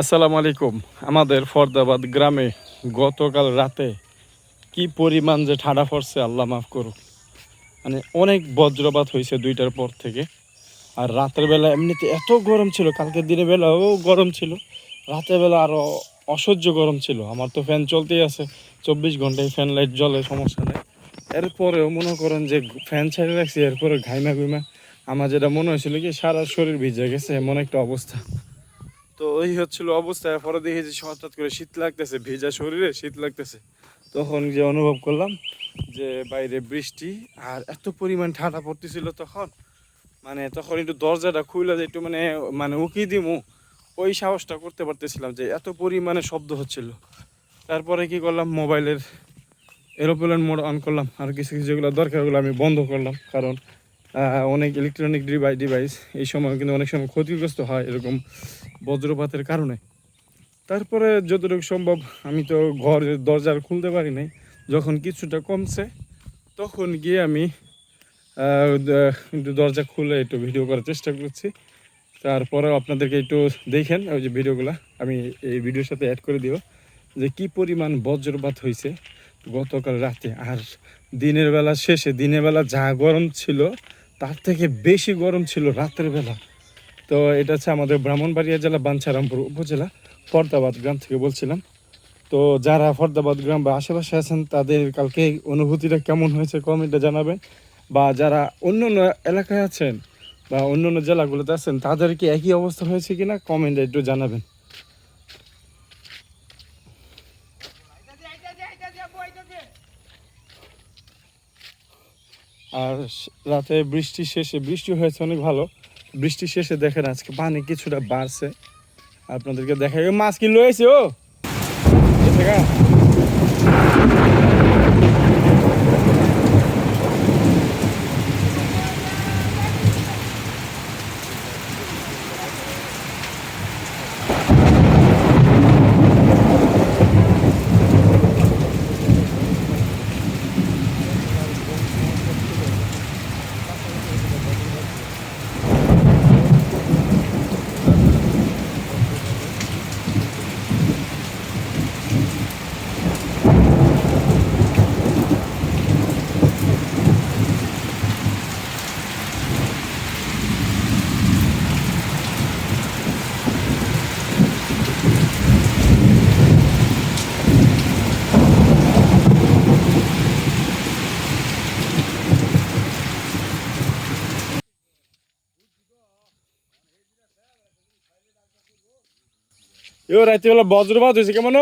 আসসালামু আলাইকুম। আমাদের ফরদাবাদ গ্রামে গতকাল রাতে কি পরিমাণ যে ঠাডা পড়ছে, আল্লাহ মাফ করুক। মানে অনেক বজ্রপাত হয়েছে দুইটার পর থেকে। আর রাতের বেলা এমনিতে এত গরম ছিল, কালকের দিনের বেলাও গরম ছিল। রাতের বেলা আরও অসহ্য গরম ছিল। আমার তো ফ্যান চলতেই আছে। চব্বিশ ঘন্টায় ফ্যান লাইট জ্বলে, সমস্যা নেই। এরপরেও মনে করেন যে ফ্যান ছেড়ে রাখছি, এরপরে ঘাইমা ঘুইমা। আমার যেটা মনে হয়েছিল কি, সারা শরীর ভিজে গেছে, এমন একটা অবস্থা। তো ওই হচ্ছিল অবস্থা। পরে দেখেছি হঠাৎ করে শীত লাগতেছে, ভেজা শরীরে শীত লাগতেছে। তখন যে অনুভব করলাম যে বাইরে বৃষ্টি আর এত পরিমাণ ঠান্ডা পড়তেছিল তখন। মানে তখন একটু দরজাটা খুলে যে একটু মানে মানে উকি দিমু। ওই সাহসটা করতে পারতেছিলাম যে এত পরিমাণে শব্দ হচ্ছিল। তারপরে কি করলাম? মোবাইলের এরোপ্লেন মোড অন করলাম। আর কিছু কিছু যেগুলো দরকার ওগুলো আমি বন্ধ করলাম। কারণ অনেক ইলেকট্রনিক ডিভাইস ডিভাইস এই সময় কিন্তু অনেক সময় ক্ষতিগ্রস্ত হয় এরকম বজ্রপাতের কারণে। তারপরে যতটুকু সম্ভব আমি তো ঘরের দরজা আর খুলতে পারি নাই। যখন কিছুটা কমছে, তখন গিয়ে আমি একটু দরজা খুলে একটু ভিডিও করার চেষ্টা করছি। তারপরেও আপনাদেরকে একটু দেখেন, ওই যে ভিডিওগুলো আমি এই ভিডিওর সাথে অ্যাড করে দিব, যে কি পরিমাণ বজ্রপাত হয়েছে গতকাল রাতে। আর দিনের বেলা শেষে, দিনের বেলা যা গরম ছিল তার থেকে বেশি গরম ছিল রাতের বেলা। তো এটা হচ্ছে আমাদের ব্রাহ্মণবাড়িয়া জেলা, বাঞ্ছারামপুর উপজেলা, ফরদাবাদ গ্রাম থেকে বলছিলাম। তো যারা ফরদাবাদ গ্রাম বা আশেপাশে আছেন, তাদের কালকে অনুভূতিটা কেমন হয়েছে কমেন্টে জানাবেন। বা যারা অন্য অন্য এলাকায় আছেন বা অন্য অন্য জেলাগুলোতে আছেন, তাদের কি একই অবস্থা হয়েছে কিনা কমেন্টে একটু জানাবেন। আর রাতে বৃষ্টি শেষে, বৃষ্টি হয়েছে অনেক ভালো। বৃষ্টি শেষে দেখেন আজকে পানি কিছুটা বাড়ছে। আপনাদেরকে দেখা মাছ কি লয়েছে ও? এ থেকে? এ রাতে বেলা বজ্রপাত হয়েছে কেমন?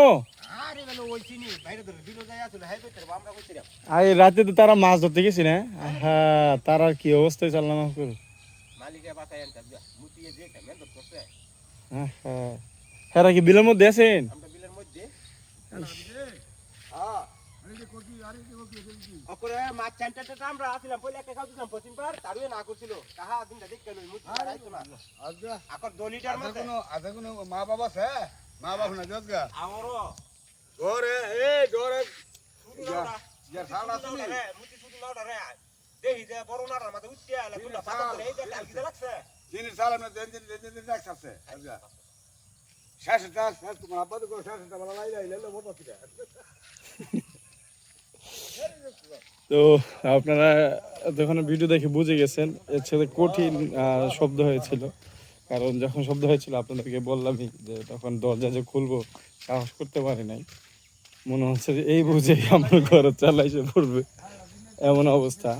আরে রাতে তো তারা মাছ ধরতে গেছি না? হ্যাঁ তার আর কি অবস্থায় চাললাম হ্যাঁ। হ্যাঁ হ্যাঁ কি বিলের মধ্যে আছেন? বিলের মধ্যে। অকরে মাছ চানটা আমরা আসলাম পয়লা একটা খাও দিলাম পশ্চিম পার তারুয়ে না করছিল কাহা দিনটা দেখতে লই মুতি আইতো না আজকে আকর দলিটার আজকে মধ্যে কোনো আজকে কোনো মা বাবা আছে মা বাবা না জগা আমারও জোরে এ জোরে ইয়া সালা তুমি রে মুতি শুধু লাউডা রে দেখি যে বড় নাড়ার মাথা উঠিয়া আলা তুলা পাতা করে এই যে কালকে লাগছে জিনিস সালা না দিন দিন দিন দিন রাখছ আছে আজকে শেষটা শেষ তোমার আব্বা তো শেষটা বলা লাই লাই লাই মোটা ছিল তো আপনারা যখন ভিডিও দেখে বুঝে গেছেন, এর ছেলে কঠিন শব্দ হয়েছিল। কারণ যখন শব্দ হয়েছিল, আপনাদেরকে বললামই যে তখন দরজা যে খুলবো, সাহস করতে পারি নাই। মনে হচ্ছে যে এই বুঝে আমার ঘরে চালাইছে পড়বে। এমন অবস্থা।